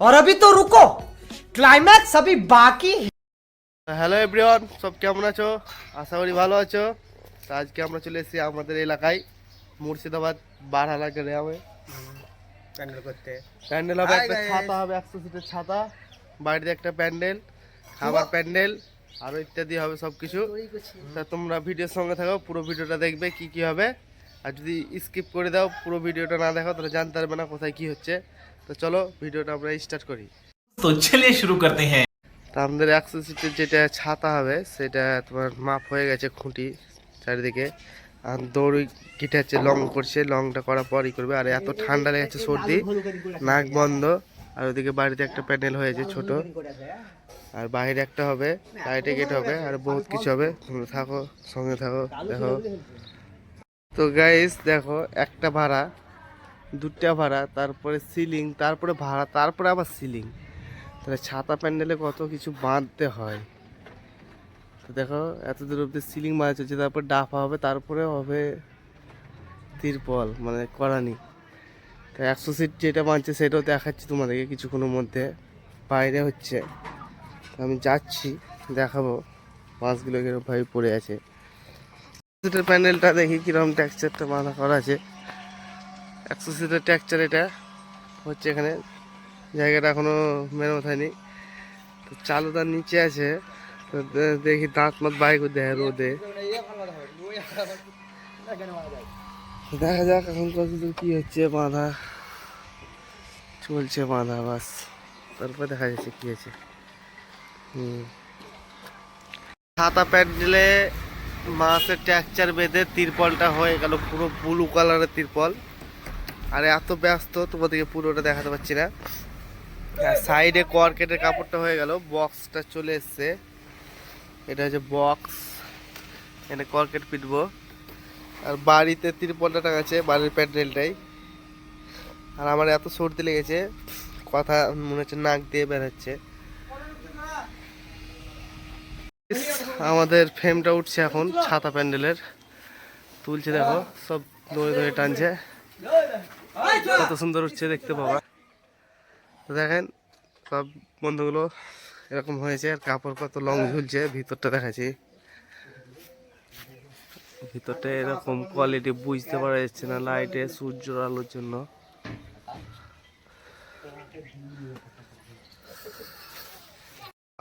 और अभी तो रुको क्लाइमैक्स अभी बाकी है হ্যালো এভরিওয়ান সব কেমন আছো আশা করি ভালো আছো তো আজকে আমরা চলে এসেছি আমাদের এলাকায় মুর্শিদাবাদ বারহালা গ্রামে প্যান্ডেল করতে প্যান্ডেল হবে Hi একটা guys. ছাতা হবে একশো সিটের ছাতা বাড়িতে একটা প্যান্ডেল খাবার প্যান্ডেল আরও ইত্যাদি হবে সব কিছু তা তোমরা ভিডিওর সঙ্গে থাকো পুরো ভিডিওটা দেখবে কি কি হবে আর যদি স্কিপ করে দাও পুরো ভিডিওটা না দেখো তাহলে জানতে পারবে না কোথায় কি হচ্ছে তো চলো ভিডিওটা আমরা স্টার্ট করি। তো চলে শুরু করতে হ্যাঁ। তো আমাদের অ্যাক্সেসিটির যেটা ছাতা হবে সেটা তোমার মাপ হয়ে গেছে খুঁটি চারিদিকে। আর দৌড়ি গিটে লং করছে লংটা করার পরই করবে। আর এত ঠান্ডা লেগেছে সর্দি নাক বন্ধ। আর ওদিকে বাড়িতে একটা প্যান্ডেল হয়েছে ছোট। আর বাইরে একটা হবে সাইডে গেট হবে আর বহুত কিছু হবে। থাকো সঙ্গে থাকো দেখো। তো গাইস দেখো একটা ভাড়া। দুটা ভাড়া, তারপরে সিলিং তারপরে ভাড়া, তারপরে আবার সিলিং তাহলে ছাতা প্যান্ডেলে কত কিছু বাঁধতে হয়? তো দেখো এত দূর অব্দি সিলিং বাঁধা চলছে, তারপর ডাফা হবে, তারপরে হবে তিরপল মানে করানি। তো একশো সিট যেটা বাঁধছে, সেটাও দেখাচ্ছি তোমাদেরকে কিছুক্ষণের মধ্যে। বাইরে হচ্ছে, আমি যাচ্ছি, দেখাবো মাছগুলো কীরকম ভাবে পড়ে আছে। সিটের প্যান্ডেলটা দেখি কীরকম টেক্সচারটা বাঁধা করা আছে। একশো সিটের টেক্সচার এটা হচ্ছে এখানে। জায়গাটা এখনও মেরামত হয়নি। তো চালুদার নিচে আছে। তো দেখি দাঁত মাত বাইক দেয় রোদে। দেখা যাক এখন কতদূর কি হচ্ছে বাঁধা। চলছে বাঁধা বাস। তারপর দেখা যাচ্ছে কি আছে হুম। ছাতা প্যান্ডেলে মাছের ট্যাকচার বেঁধে তিরপলটা হয়ে গেল। পুরো ব্লু কালারের তিরপল। আর, এত ব্যস্ত, তোমাদেরকে পুরোটা দেখাতে পারছি না। সাইডে কর্কেটের কাপড়টা হয়ে গেল বক্সটা চলে এসছে। এটা হচ্ছে বক্স এখানে কর্কেট পিটবো। আর বাড়িতে তিরপলটা টাঙাচ্ছে, বাড়ির প্যান্ডেলটাই। আর আমার এত সর্দি লেগেছে, কথা মনে হচ্ছে নাক দিয়ে বেরোচ্ছে। আমাদের ফ্রেমটা উঠছে এখন, ছাতা প্যান্ডেলের। তুলছে দেখো, সব দড়ে দড়ে টানছে। কত সুন্দর হচ্ছে দেখতে পাবা দেখেন, সব বন্ধুগুলো এরকম হয়েছে, আর কাপড় কত লং ঝুলছে, ভিতরটা দেখাচ্ছি। ভিতরটা এরকম কোয়ালিটি বুঝতে পারা যাচ্ছে না লাইটে সূর্যের আলোর জন্য।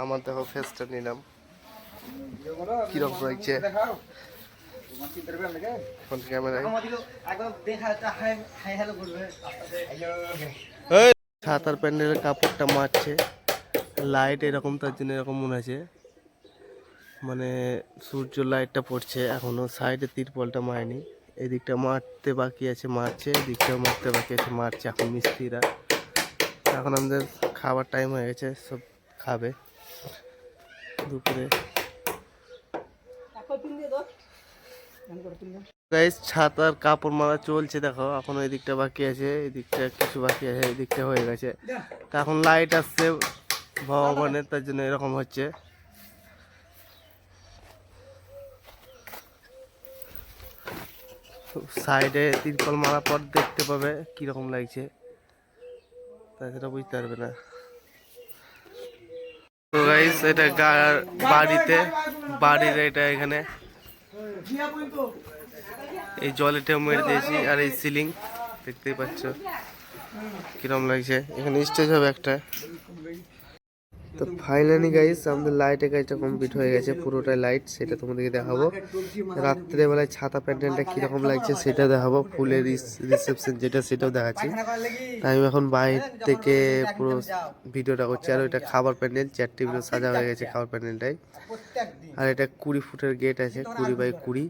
আমার দেখো ফেসটা নিলাম। কীরকম লাগছে? ফোন ছাতার প্যান্ডেলের কাপড়টা মারছে। লাইট এরকম, তার জন্য এরকম মনে আছে মানে সূর্য লাইটটা পড়ছে, এখনও সাইডে তিরপলটা মারেনি। এদিকটা মারতে বাকি আছে, মারছে, এদিকটাও মারতে বাকি আছে, মারছে এখন মিস্ত্রিরা। এখন আমাদের খাবার টাইম হয়ে গেছে, সব খাবে। দুপুরে। গাইস ছাতার কাপড় মারা চলছে, দেখো, এখন ওই দিকটা বাকি আছে এদিকটা কিছু বাকি আছে, এই দিকটা হয়ে গেছে। তা এখন লাইট আসছে, ভগবানের, তার জন্য এরকম হচ্ছে। সাইডে তিরপল মারা পর দেখতে পাবে, কীরকম লাগছে। তাছাড়া বুঝতে পারবে না। তো গাইস এটা বাড়িতে, বাড়ির এটা এখানে। এই জল এটা মেরে দিয়েছি আর এই সিলিং, দেখতেই পাচ্ছ কিরম লাগছে। এখানে স্টেজ হবে একটা। তো ফাইনালি গাইস আমাদের লাইটের কাজটা কমপ্লিট হয়ে গেছে, পুরোটাই লাইট সেটা তোমাদেরকে দেখাবো। রাত্রেবেলায় ছাতা প্যান্ডেলটা কীরকম লাগছে সেটা দেখাবো, ফুলের রিসেপশন যেটা, সেটাও দেখাচ্ছি। আমি এখন বাইরে থেকে পুরো ভিডিওটা করছি, আর ওইটা খাবার প্যান্ডেল চেয়ার টেবিল সাজা হয়ে গেছে খাবার প্যান্ডেলটাই আর এটা কুড়ি ফুটের গেট আছে, কুড়ি বাই কুড়ি।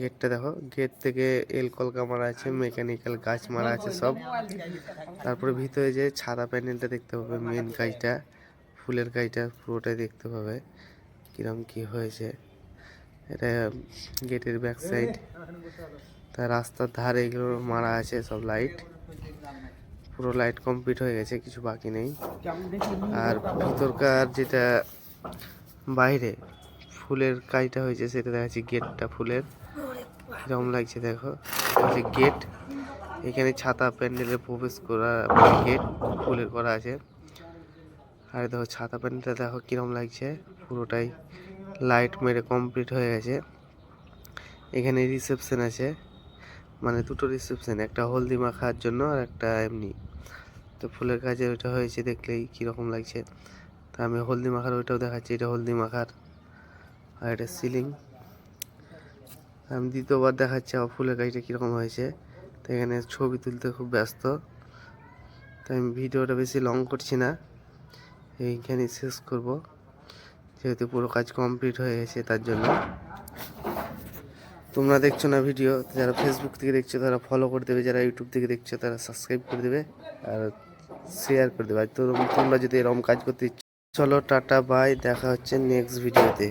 গেটটা দেখো, গেট থেকে এল কলকা মারা আছে মেকানিক্যাল গাছ মারা আছে সব। তারপরে ভিতরে যে ছাদা প্যান্ডেলটা দেখতে পাবে মেন কাজটা ফুলের কাজটা পুরোটাই দেখতে পাবে, কিরম কি হয়েছে। এটা গেটের ব্যাক সাইড তার রাস্তার ধারে এগুলো মারা আছে, সব লাইট পুরো লাইট কমপ্লিট হয়ে গেছে, কিছু বাকি নেই। আর ভিতরকার যেটা বাইরে ফুলের কাজটা হয়েছে সেটা দেখাচ্ছি গেটটা ফুলের। কেমন লাগছে দেখো? হচ্ছে গেট। এখানে ছাতা প্যান্ডেলে প্রবেশ করা গেট ফুলের করা আছে। আর দেখো ছাতা প্যান্ডেলটা দেখো কিরম লাগছে পুরোটাই লাইট মেরে কমপ্লিট হয়ে গেছে। এখানে রিসেপশন আছে মানে দুটো রিসেপশন একটা হলদি মাখার জন্য আর একটা এমনি। তো ফুলের কাজে ওইটা হয়েছে দেখলেই কীরকম লাগছে। তা আমি হলদি মাখার ওইটাও দেখাচ্ছি এটা হলদি মাখার। আর এটা সিলিং আমি দ্বিতীয়বার দেখাচ্ছি আমার ফুলের কাজটা কীরকম হয়েছে। তো এখানে ছবি তুলতে খুব ব্যস্ত। তাই আমি ভিডিওটা বেশি লং করছি না। এইখানেই শেষ করব। যেহেতু পুরো কাজ কমপ্লিট হয়ে গেছে তার জন্য। তোমরা দেখছ না ভিডিও যারা ফেসবুক থেকে দেখছ, তারা ফলো করে দেবে। যারা ইউটিউব থেকে দেখছ, তারা সাবস্ক্রাইব করে দেবে আর শেয়ার করে দেবে। আর তো তোমরা যদি এরকম কাজ করতে চলো, টাটা বাই দেখা হচ্ছে নেক্সট ভিডিওতে